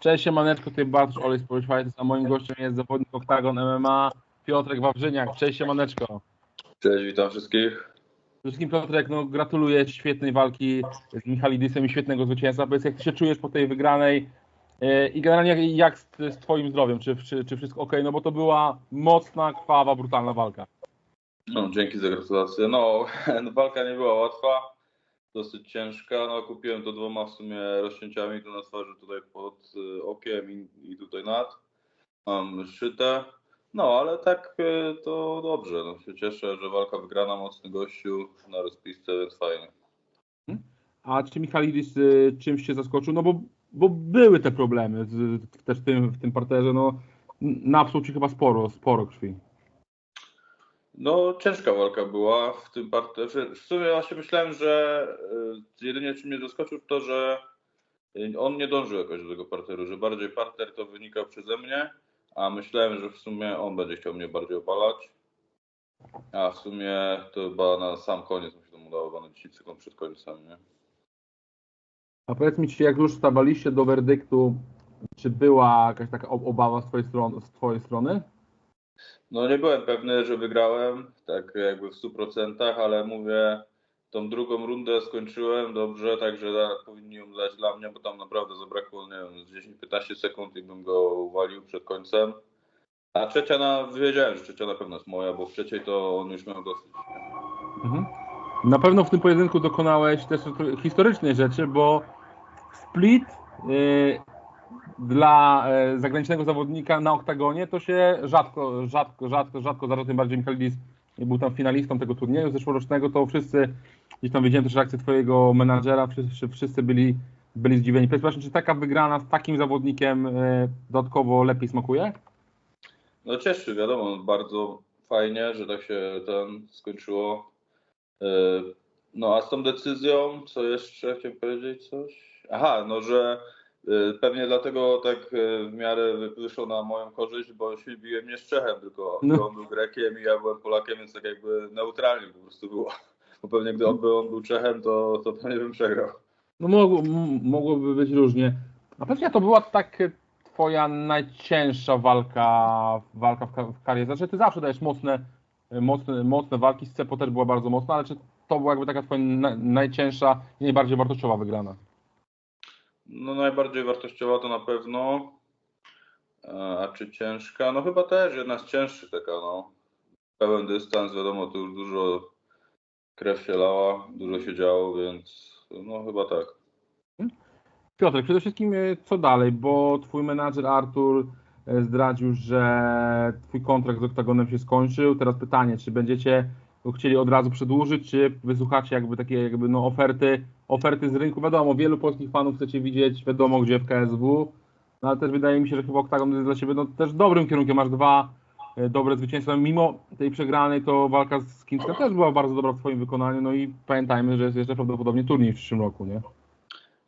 Cześć, siemaneczko, tutaj Bartosz Olej Społecz Fighters, a moim gościem jest zawodnik Oktagon MMA, Piotrek Wawrzyniak. Cześć, siemaneczko. Cześć, witam wszystkich. Przede wszystkim Piotrek, no gratuluję świetnej walki z Michalidisem i świetnego zwycięstwa. Powiedz, jak Ty się czujesz po tej wygranej e, i generalnie jak z, z Twoim zdrowiem, czy, czy, czy wszystko ok? No bo to była mocna, krwawa, brutalna walka. No, dzięki za gratulacje. No, walka nie była łatwa, dosyć ciężka. No, kupiłem to dwoma w sumie rozcięciami, to na twarzy tutaj pod y, okiem i, i tutaj nad. Mam szyte. No, ale tak y, to dobrze. No, się cieszę, że walka wygrana, mocny gościu na rozpisce, więc fajnie. A czy Michalidis y, czymś Cię zaskoczył? No bo, bo były te problemy z, też w tym, w tym parterze, no napsuł Ci chyba sporo, sporo krwi. No, ciężka walka była w tym parterze. W sumie właśnie myślałem, że y, jedynie czym mnie zaskoczył to, że on nie dążył jakoś do tego parteru, że bardziej parter to wynikał przeze mnie, a myślałem, że w sumie on będzie chciał mnie bardziej obalać. A w sumie to chyba na sam koniec mu się to udało, chyba na 10 sekund przed końcem, nie? A powiedz mi, czy jak już stawaliście do werdyktu, czy była jakaś taka ob- obawa z twojej, strony, z twojej strony? No nie byłem pewny, że wygrałem, tak jakby w 100%, ale mówię, tą drugą rundę skończyłem dobrze, także da- powinni ją dać dla mnie, bo tam naprawdę zabrakło, nie wiem, z 10-15 sekund i bym go uwalił przed końcem. A trzecia, na, wiedziałem, że trzecia na pewno jest moja, bo w trzeciej to on już miał dosyć. Mhm. Na pewno w tym pojedynku dokonałeś też historycznej rzeczy, bo split y, dla y, zagranicznego zawodnika na oktagonie to się rzadko, rzadko, rzadko, rzadko zdarza, tym bardziej Michalidis był tam finalistą tego turnieju zeszłorocznego, to wszyscy, gdzieś tam widziałem też reakcję twojego menadżera, wszyscy, wszyscy byli, byli zdziwieni. Powiedz właśnie, czy taka wygrana z takim zawodnikiem y, dodatkowo lepiej smakuje? No cieszy, wiadomo, bardzo fajnie, że tak się ten skończyło. Yy, No a z tą decyzją, co jeszcze chciałem powiedzieć coś? Aha, no że pewnie dlatego tak yy, w miarę wyszło na moją korzyść, bo się biłem nie z Czechem, tylko No. on był Grekiem i ja byłem Polakiem, więc tak jakby neutralnie po prostu było. Bo pewnie gdy on był, on był Czechem, to, to pewnie bym przegrał. No mogło, mogłoby być różnie. A pewnie to była tak e, twoja najcięższa walka, walka w, ka- w karierze. Znaczy ty zawsze dajesz mocne, mocne, mocne walki, z Cepo też była bardzo mocna, ale czy to była jakby taka twoja na, najcięższa i najbardziej wartościowa wygrana? No najbardziej wartościowa to na pewno. E, A czy ciężka? No chyba też jedna z cięższych taka, no. Pełen dystans, wiadomo, tu już dużo krew się lała, dużo się działo, więc no chyba tak. Piotrek, przede wszystkim e, co dalej, bo twój menadżer Artur e, zdradził, że twój kontrakt z Oktagonem się skończył. Teraz pytanie, czy będziecie chcieli od razu przedłużyć, czy wysłuchacie jakby takie jakby no oferty, oferty z rynku. Wiadomo, wielu polskich fanów chcecie widzieć, wiadomo gdzie w KSW, no ale też wydaje mi się, że chyba Oktagon jest dla ciebie no, też dobrym kierunkiem. Masz dwa e, dobre zwycięstwa. Mimo tej przegranej, to walka z Kinską też była bardzo dobra w twoim wykonaniu. No i pamiętajmy, że jest jeszcze prawdopodobnie turniej w przyszłym roku, nie?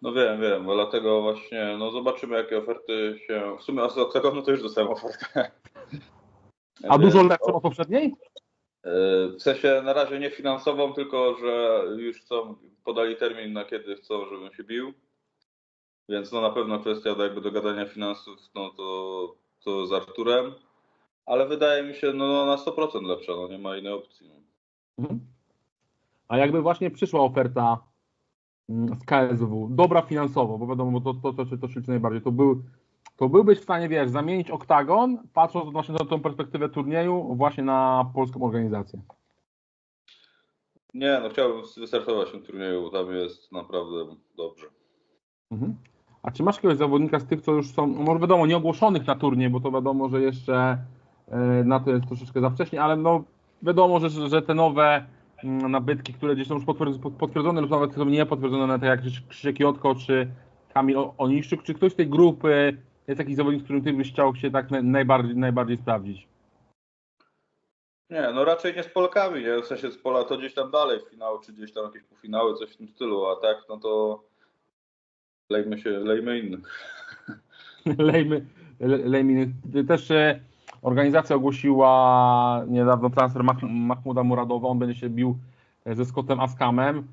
No wiem, wiem, dlatego właśnie, no zobaczymy jakie oferty się, w sumie od tego, no to już dostałem ofertę. A dużo Więc, lepszą od poprzedniej? W sensie na razie nie finansową, tylko że już chcą, podali termin na kiedy chcą, żebym się bił. Więc no na pewno kwestia do jakby dogadania finansów, no to, to z Arturem. Ale wydaje mi się no na 100% lepsza, no nie ma innej opcji. No. Mhm. A jakby właśnie przyszła oferta mm, z KSW, dobra finansowo, bo wiadomo, to, to, to, to, to się najbardziej, to, był, to byłbyś w stanie, wiesz, zamienić oktagon, patrząc właśnie na tą perspektywę turnieju, właśnie na polską organizację. Nie, no chciałbym wystartować w tym turnieju, bo tam jest naprawdę dobrze. Mhm. A czy masz jakiegoś zawodnika z tych, co już są, no może wiadomo, nieogłoszonych na turniej, bo to wiadomo, że jeszcze e, na to jest troszeczkę za wcześnie, ale no wiadomo, że, że te nowe mm, nabytki, które gdzieś są już potwierd- potwierdzone lub nawet są niepotwierdzone, tak jak Krzysiek Jotko czy Kamil Oniszczyk, czy ktoś z tej grupy jest jakiś zawodnik, z którym ty byś chciał się tak na- najbardziej, najbardziej sprawdzić? Nie, no raczej nie z Polakami, nie? W sensie z Pola to gdzieś tam dalej finały, czy gdzieś tam jakieś półfinały, coś w tym stylu, a tak, no to lejmy się, lejmy innych. Lejmy, le- lejmy. Też e, organizacja ogłosiła niedawno transfer Mah- Mahmuda Muradowa. On będzie się bił e, ze Scottem Askamem.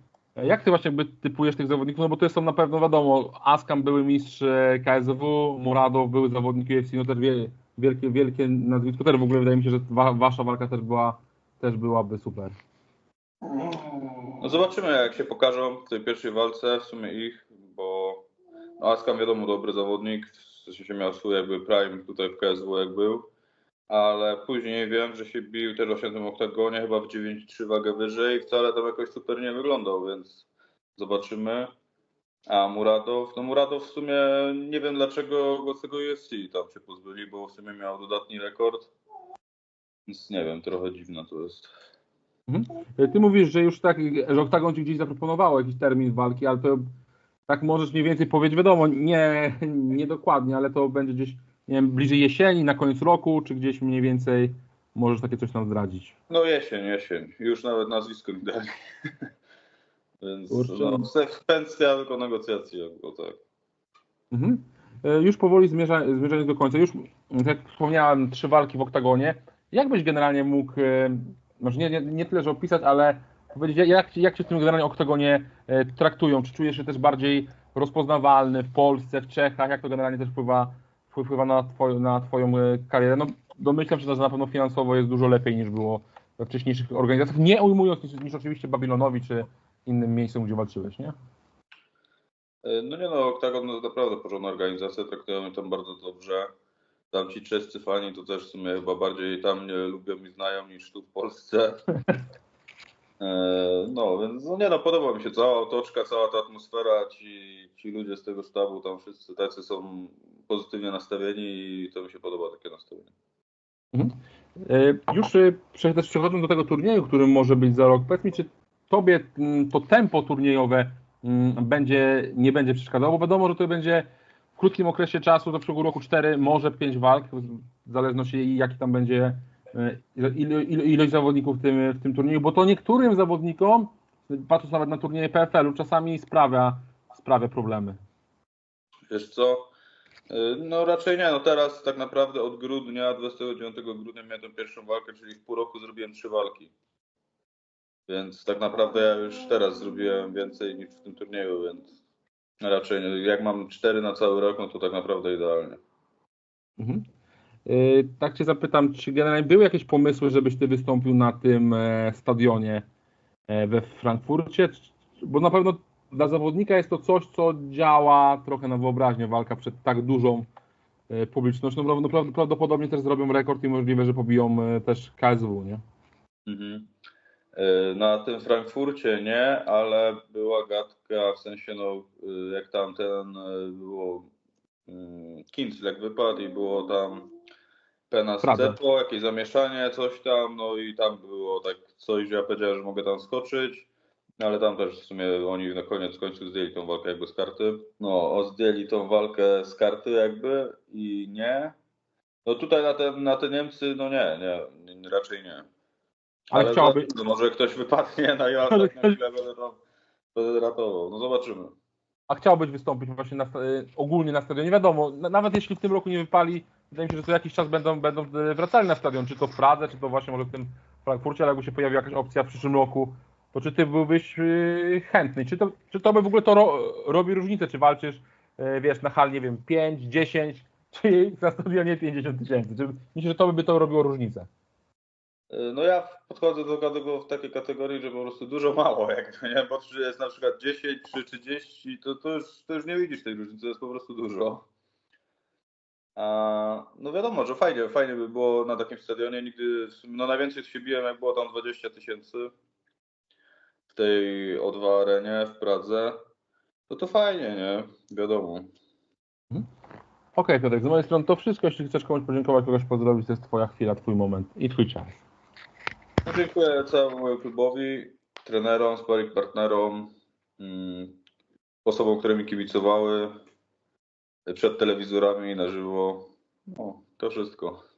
Jak ty właśnie typujesz tych zawodników? No bo to są na pewno wiadomo, Askam były mistrz e, KSW, Muradow były zawodnik UFC, no też wielkie, wielkie nazwisko. Też w ogóle wydaje mi się, że wa, wasza walka też była, też byłaby super. No zobaczymy jak się pokażą w tej pierwszej walce, w sumie ich, bo no Askam wiadomo dobry zawodnik, w sensie się miał swój jakby prime tutaj w KSW jak był ale później wiem, że się bił też właśnie w tym oktagonie, chyba w 9-3 wagę wyżej i wcale tam jakoś super nie wyglądał, więc zobaczymy. A Muradow, no Muradow w sumie nie wiem dlaczego go z tego UFC tam się pozbyli, bo w sumie miał dodatni rekord, więc nie wiem, trochę dziwne to jest. Mhm. Ty mówisz, że już tak, że Oktagon ci gdzieś zaproponował jakiś termin walki, ale to tak możesz mniej więcej powiedzieć, wiadomo, nie, nie dokładnie, ale to będzie gdzieś nie wiem, bliżej jesieni, na koniec roku, czy gdzieś mniej więcej możesz takie coś nam zdradzić? No jesień, jesień. Już nawet nazwisko mi dali. Więc no, kwestia tylko negocjacji, jakby tak. Mhm. E, już powoli zmierza, zmierzając do końca, już tak jak wspomniałem, trzy walki w oktagonie. Jak byś generalnie mógł, e, może nie, nie, nie tyle, że opisać, ale powiedzieć, jak, jak się w tym generalnie oktagonie e, traktują? Czy czujesz się też bardziej rozpoznawalny w Polsce, w Czechach? Jak to generalnie też wpływa wpływa na, twoj, na Twoją e, karierę. No, domyślam się, że na pewno finansowo jest dużo lepiej niż było we wcześniejszych organizacjach, nie ujmując niż, niż oczywiście Babilonowi czy innym miejscom, gdzie walczyłeś, nie? E, no nie no, Oktagon to naprawdę porządna organizacja, traktujemy tam bardzo dobrze. Tam ci czescy fani to też w sumie chyba bardziej tam mnie lubią i znają niż tu w Polsce. E, no, więc no nie no, podoba mi się cała otoczka, cała ta atmosfera, ci, ci ludzie z tego sztabu, tam wszyscy tacy są pozytywnie nastawieni i to mi się podoba takie nastawienie. Mhm. E, już e, też przechodząc do tego turnieju, który może być za rok, powiedz mi, czy tobie mm, to tempo turniejowe mm, będzie, nie będzie przeszkadzało, bo wiadomo, że to będzie w krótkim okresie czasu, to w ciągu roku 4, może 5 walk, w zależności jaki tam będzie E, ilo, ilo, ilość zawodników w tym, w tym turnieju, bo to niektórym zawodnikom, patrząc nawet na turnieje PFL-u, czasami sprawia, sprawia problemy. Wiesz co? E, no raczej nie. No teraz tak naprawdę od grudnia, 29 grudnia miałem tę pierwszą walkę, czyli w pół roku zrobiłem trzy walki. Więc tak naprawdę ja już teraz zrobiłem więcej niż w tym turnieju, więc raczej jak mam cztery na cały rok, no to tak naprawdę idealnie. Mhm. Y, tak cię zapytam, czy generalnie były jakieś pomysły, żebyś ty wystąpił na tym e, stadionie e, we Frankfurcie? Bo na pewno dla zawodnika jest to coś, co działa trochę na wyobraźnię, walka przed tak dużą e, publicznością. No, prawdopodobnie też zrobią rekord i możliwe, że pobiją też KSW, nie? Mhm. Na tym Frankfurcie nie, ale była gadka, w sensie no, jak tam ten było Kinslek wypadł i było tam Pena z Cepo, jakieś zamieszanie, coś tam, no i tam było tak coś, że ja powiedziałem, że mogę tam skoczyć, ale tam też w sumie oni na koniec końców zdjęli tą walkę jakby z karty. No, zdjęli tą walkę z karty jakby i nie. No tutaj na te, na te Niemcy, no nie, nie, raczej nie. Ale, ale chciałby... no, może ktoś wypadnie na jazdę, na chwilę będę, będę ratował. No zobaczymy. A chciałbyś wystąpić właśnie na, ogólnie na stadionie? Wiadomo, nawet jeśli w tym roku nie wypali, wydaje mi się, że co jakiś czas będą, będą wracali na stadion, czy to w Pradze, czy to właśnie może w tym Frankfurcie, ale jakby się pojawi jakaś opcja w przyszłym roku, to czy ty byłbyś y, chętny? Czy to, czy to by w ogóle to ro, robi różnicę, czy walczysz, y, wiesz, na hal, nie wiem, 5, 10, czy na stadionie 50 tysięcy? Czy myślisz, że to by to robiło różnicę? Y, no ja podchodzę do tego w takiej kategorii, że po prostu dużo mało, jak nie? Bo czy jest na przykład 10 czy 30, to, to, już, to już nie widzisz tej różnicy, to jest po prostu dużo. No wiadomo, że fajnie, fajnie by było na takim stadionie. Nigdy, no najwięcej się biłem, jak było tam 20 tysięcy tej O2 arenie w Pradze. No to fajnie, nie? Wiadomo. Mhm. Okej, okay, Piotrek, z mojej strony to wszystko. Jeśli chcesz komuś podziękować, kogoś pozdrowić, to jest Twoja chwila, Twój moment i Twój czas. No, dziękuję całemu klubowi, trenerom, sparring partnerom, mm, osobom, które mi kibicowały, przed telewizorami na żywo. No, to wszystko.